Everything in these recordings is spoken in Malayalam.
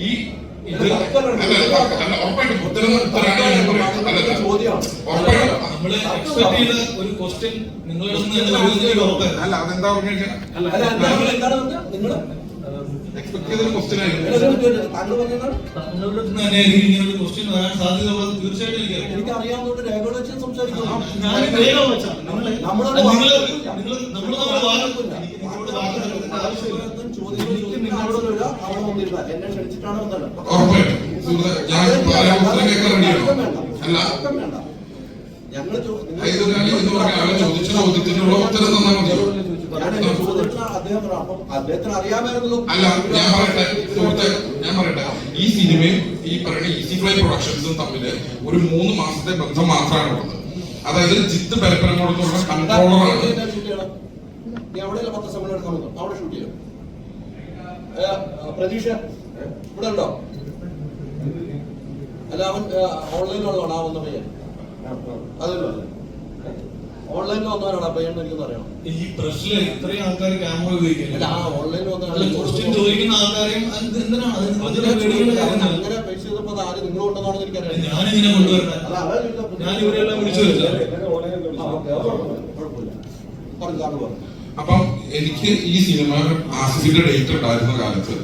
ഈ ഒരു ക്വസ്റ്റ്യൻ അല്ല അതെന്താ പറഞ്ഞു കഴിഞ്ഞാൽ എക്സ്പെക്ട് ചെയ്തൊരു ക്വസ്റ്റ്യൻ ആയിരുന്നു ക്വസ്റ്റ്യൻ വരാൻ സാധ്യതയുള്ളത് തീർച്ചയായിട്ടും എനിക്ക് അറിയാവുന്നതുകൊണ്ട് രേഖകൾ വെച്ച് സംസാരിക്കുന്നു അവിടെ വന്നിരുന്ന. എന്നെ ക്ഷണിച്ചിട്ടാണ് വന്നത്. അല്ല. തർക്കം വേണ്ട. ഞങ്ങൾ ചോ- നിങ്ങൾ എതിരാളി എന്ന് പറഞ്ഞാൽ ആളെ ചോദിച്ച ചോദ്യത്തിനുള്ള ഉത്തരം തന്നാൽ അദ്ദേഹത്തിന് അല്ല ഞാൻ പറയട്ടെ. സുഹൃത്തെ ഞാൻ പറയട്ടെ. ഈ സിനിമയും ഈ പറയുന്ന ഈസി ഫ്ലൈ പ്രൊഡക്ഷൻസും തമ്മിൽ ഒരു മൂന്ന് മാസത്തെ ബന്ധം മാത്രമാണ് ഉള്ളത്. അതായത് ജിത്ത് പരപ്പനോടുള്ള കൺട്രോളറാണ് നീ അവിടെയല്ല പത്ര സമ്മേളനം എടുക്കാൻ വന്നു? അവിടെ ഷൂട്ട് ചെയ്യാം പ്രതീക്ഷ? ഇവിടെ ഉണ്ടോ? അല്ല അവൻ ഓൺലൈനിലുള്ളതാണ് ആ വന്ന പയ്യൻ. അതല്ലോ? അല്ലേ ഓൺലൈനിൽ വന്നവനാണ്? ആ പയ്യൻ എനിക്കൊന്നും അറിയണം. ഈ പ്രശ്നം ഇത്രയും ആൾക്കാർ ക്യാമറ അല്ല ഉപയോഗിക്കില്ല ആ ഓൺലൈനിൽ അല്ല ക്വസ്റ്റ്യൻ ചോദിക്കുന്ന ആൾക്കാരെയും. അങ്ങനെ പൈസ ചെയ്തപ്പോ അത് ആര് നിങ്ങൾ കൊണ്ടുവന്നാണെന്ന് എനിക്കറിയാം. ഞാൻ ഇവരെല്ലാം വിളിച്ചു കുഴപ്പമില്ല. പറഞ്ഞു താങ്കൾ പറഞ്ഞു. അപ്പം എനിക്ക് ഈ സിനിമ ആസിഫിന്റെ ഡേറ്റ് ഉണ്ടായിരുന്ന കാലത്ത്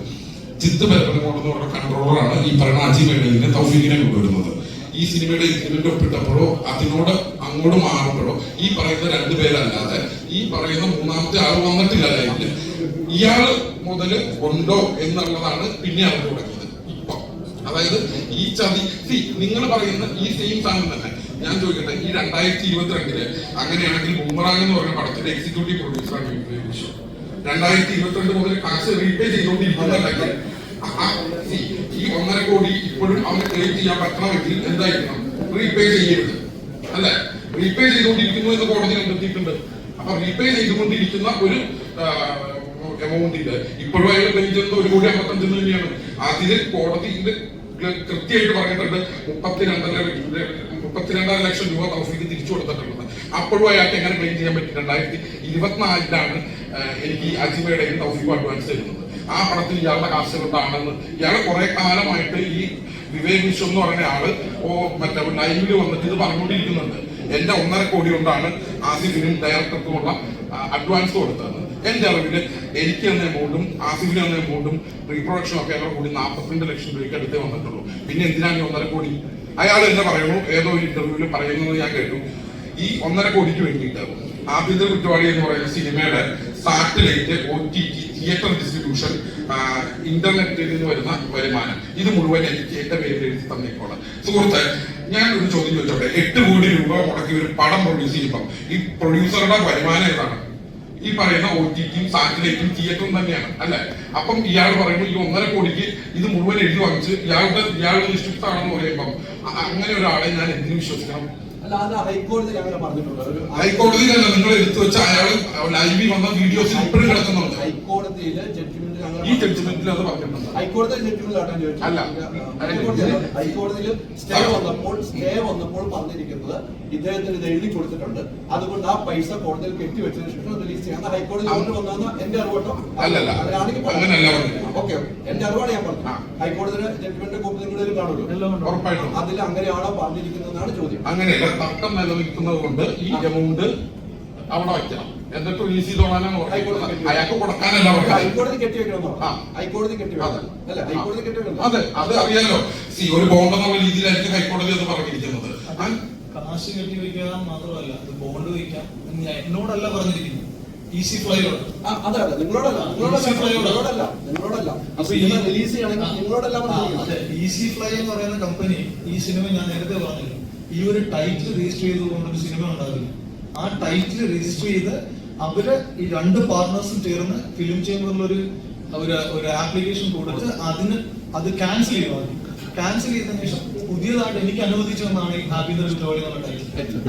ചിത്ത പരപ്പനോട് എന്ന് പറഞ്ഞ കൺട്രോളറാണ് ഈ പറയുന്ന അജീവ് എണ്ണിന്റെ തൗഫീഖിനെ കൊണ്ടുവരുന്നത്. ഈ സിനിമയുടെ ഇൻക്രിമെന്റ് ഒപ്പിട്ടപ്പോഴോ അതിനോട് അങ്ങോട്ട് മാറുമ്പോഴോ ഈ പറയുന്ന രണ്ടുപേരല്ലാതെ ഈ പറയുന്ന മൂന്നാമത്തെ ആൾ വന്നിട്ടില്ല ലൈനിൽ ഇയാൾ മുതൽ ഉണ്ടോ എന്നുള്ളതാണ് പിന്നെ അറിഞ്ഞു തുടങ്ങിയത് ഇപ്പൊ. അതായത് ഈ ചതി നിങ്ങൾ പറയുന്ന ഈ സെയിം സാധനം തന്നെ. ഞാൻ ചോദിക്കട്ടെ ഈ രണ്ടായിരത്തി ഇരുപത്തിരണ്ടിൽ അങ്ങനെയാണെങ്കിൽ ബൂമറാങ് എന്ന് പറഞ്ഞ പടത്തിന്റെ എക്സിക്യൂട്ടീവ് പ്രൊഡ്യൂസറാണ് വിശ്വം രണ്ടായിരത്തി ഇരുപത്തിരണ്ട് മുതൽ കാശ് റീപേ ചെയ്തുകൊണ്ടിരിക്കുന്നുണ്ടെങ്കിൽ ഈ ഒന്നര കോടി ഇപ്പോഴും അവന് ക്ലെയിം ചെയ്യാൻ പറ്റണമെങ്കിൽ എന്തായിരിക്കണം? റീപേ ചെയ്യരുത്. അല്ലെ? റീപേ ചെയ്തുകൊണ്ടിരിക്കുന്നു എന്ന് കോടതി കണ്ടെത്തിയിട്ടുണ്ട്. അപ്പൊ റീപേ ചെയ്തുകൊണ്ടിരിക്കുന്ന ഒരു എമൗണ്ടിന്റെ ഇപ്പോഴും അയാൾ ക്ലെയിം ചെയ്യുന്നത് ഒരു കോടി അമ്പത്തഞ്ച് തന്നെയാണ് അതിന് കോടതിയിൽ കൃത്യമായിട്ട് പറഞ്ഞിട്ടുണ്ട് മുപ്പത്തിരണ്ടര മുപ്പത്തിരണ്ടര ലക്ഷം രൂപ തൗഫീക്ക് തിരിച്ചു കൊടുത്തിട്ടുള്ളത്. അപ്പോഴും അയാൾക്ക് എങ്ങനെ ക്ലെയിം ചെയ്യാൻ പറ്റി രണ്ടായിരത്തി ഇരുപത്തിനാലിലാണ് എനിക്ക് ഈ അജിമയുടെ തൗഫീഖ് അഡ്വാൻസ് തരുന്നത്. ആ പടത്തിൽ ഇയാളുടെ കാശുകൊണ്ടാണെന്ന് ഇയാൾ കുറെ കാലമായിട്ട് ഈ വിവേക് വിശ്വം എന്ന് പറഞ്ഞ ആൾ ഓ മറ്റേ ലൈവിൽ വന്നിട്ട് ഇത് പറഞ്ഞുകൊണ്ടിരിക്കുന്നുണ്ട്. എന്റെ ഒന്നര കോടി കൊണ്ടാണ് ആസിഫിനും ഡയറക്ടർക്കുമുള്ള അഡ്വാൻസ് കൊടുത്തത്. എന്റെ അറിവിൽ എനിക്ക് തന്നെ എമൗണ്ടും ആസിഫിന് തന്നെ എമൗണ്ടും റീപ്രൊഡക്ഷൻ ഒക്കെ ഞങ്ങൾ കൂടി നാൽപ്പത്തിരണ്ട് ലക്ഷം രൂപയ്ക്ക് അടുത്തേ വന്നിട്ടുള്ളൂ. പിന്നെ എന്തിനാണ് ഒന്നര കോടി? അയാൾ എന്നെ പറയുന്നു ഏതോ ഒരു ഇന്റർവ്യൂവിൽ പറയുന്നത് ഞാൻ കേട്ടു. ഈ ഒന്നര കോടിക്ക് വേണ്ടിയിട്ട് ആഭ്യന്തര കുറ്റവാളി എന്ന് പറയുന്ന സിനിമയുടെ satellite O T T theatre distribution ഇന്റർനെറ്റിൽ നിന്ന് വരുന്ന വരുമാനം. ഇത് മുഴുവൻ എനിക്ക് എന്റെ പേരിൽ എഴുതി തന്നേക്കോളാം സുഹൃത്തെ ഞാൻ ഒരു ചോദ്യം ചോദിച്ചോട്ടെ? എട്ട് കോടി രൂപ മുടക്കി ഒരു പടം പ്രൊഡ്യൂസ് ചെയ്യുമ്പോൾ ഈ പ്രൊഡ്യൂസറുടെ വരുമാനം ഏതാണ് ഈ പറയുന്ന ഒ ടി ടിയും സാറ്റലൈറ്റും തിയേറ്ററും തന്നെയാണ് അല്ലെ? അപ്പം ഇയാൾ പറയുമ്പോൾ ഈ ഒന്നര കോടിക്ക് ഇത് മുഴുവൻ എഴുതി വാങ്ങിച്ച് ഇയാളുടെ ഇയാളുടെ നിഷ്ഠിപ്താണെന്ന് പറയുമ്പം അങ്ങനെ ഒരാളെ ഞാൻ എന്തിനു വിശ്വസിക്കണം. ഹൈക്കോടതിയിൽ അങ്ങനെ പറഞ്ഞിട്ടുണ്ട്. ഹൈക്കോടതിയിലല്ല നിങ്ങൾ എടുത്തു വെച്ച അയാൾ ലൈവിൽ വന്ന വീഡിയോസ് ഇപ്പോഴും കിടക്കുന്നുണ്ട്. ഹൈക്കോടതിയിലെ ജഡ്ജ്മെന്റ് ഈ ജഡ്ജ്മെന്റിൽ അത് പറഞ്ഞിട്ടുണ്ട്. ഹൈക്കോടതി ജഡ്ജ്മെന്റ് അല്ല. ഹൈക്കോടതിയിൽ ഹൈക്കോടതിയിൽ സ്റ്റേ വന്നപ്പോൾ സ്റ്റേ വന്നപ്പോൾ പറഞ്ഞിരിക്കുന്നത് ഇദ്ദേഹത്തിന് ഇത് എഴുതി കൊടുത്തിട്ടുണ്ട്. അതുകൊണ്ട് ആ പൈസ കോടതിയിൽ കെട്ടിവെച്ചതിന് ശേഷം റിലീസ് ചെയ്യാൻ ഹൈക്കോടതി ഓർഡർ വന്നാന്ന് എന്റെ അറിവട്ടോ. ഓക്കെ. എന്റെ അറിവാണ് ഞാൻ പറഞ്ഞത്. ഹൈക്കോടതിയുടെ ജഡ്ജ്മെന്റ് കോപ്പി നിങ്ങളിൽ കാണുമല്ലോ. അതിൽ അങ്ങനെയാണോ പറഞ്ഞിരിക്കുന്നതെന്നാണ് ചോദ്യം. അങ്ങനെയല്ല. തർക്കം നിലനിൽക്കുന്നത് കൊണ്ട് ഈ എമൗണ്ട് അവിടെ വയ്ക്കണം. എന്നിട്ട് റിലീസ് പറഞ്ഞിരിക്കുന്നത്. അയാൾക്ക് കൊടുക്കാനല്ല ഹൈക്കോടതി അതെ. അതെ അത് അറിയാലോ. സി ഒരു ബോണ്ട് എന്നുള്ള രീതിയിലായിരിക്കും ഹൈക്കോടതി അത് പറഞ്ഞിരിക്കുന്നത്. കാശ് കെട്ടി വെക്കാൻ മാത്രമല്ല ബോണ്ട് വയ്ക്കാം എന്നോടല്ല പറഞ്ഞിരിക്കുന്നത് അതെ അതെ. നിങ്ങളോടല്ല നിങ്ങളോടല്ല. ഫ്ലൈ നിങ്ങളോടല്ല റിലീസ് ചെയ്യണമെങ്കിൽ നിങ്ങളോടല്ല ആ, പറഞ്ഞിരിക്കുന്നത് അതെ. ഫ്ലൈ എന്ന് പറയുന്ന കമ്പനി ഈ സിനിമ ഞാൻ നേരത്തെ പറഞ്ഞില്ല ഈ ഒരു ടൈറ്റിൽ രജിസ്റ്റർ ചെയ്തുകൊണ്ട് ഒരു സിനിമ ഉണ്ടാകില്ല ആ ടൈറ്റിൽ രജിസ്റ്റർ ചെയ്ത് അവർ ഈ രണ്ട് പാർട്ട്നേഴ്സും ചേർന്ന് ഫിലിം ചേംബറിൽ ഒരു ഒരു ആപ്ലിക്കേഷൻ കൊടുത്ത് അതിന് അത് ക്യാൻസൽ ചെയ്യുക ക്യാൻസൽ ചെയ്തതിനു ശേഷം പുതിയതായിട്ട് എനിക്ക് അനുവദിച്ചു ഈ ആഭ്യന്തര എന്നുള്ള ടൈറ്റിൽ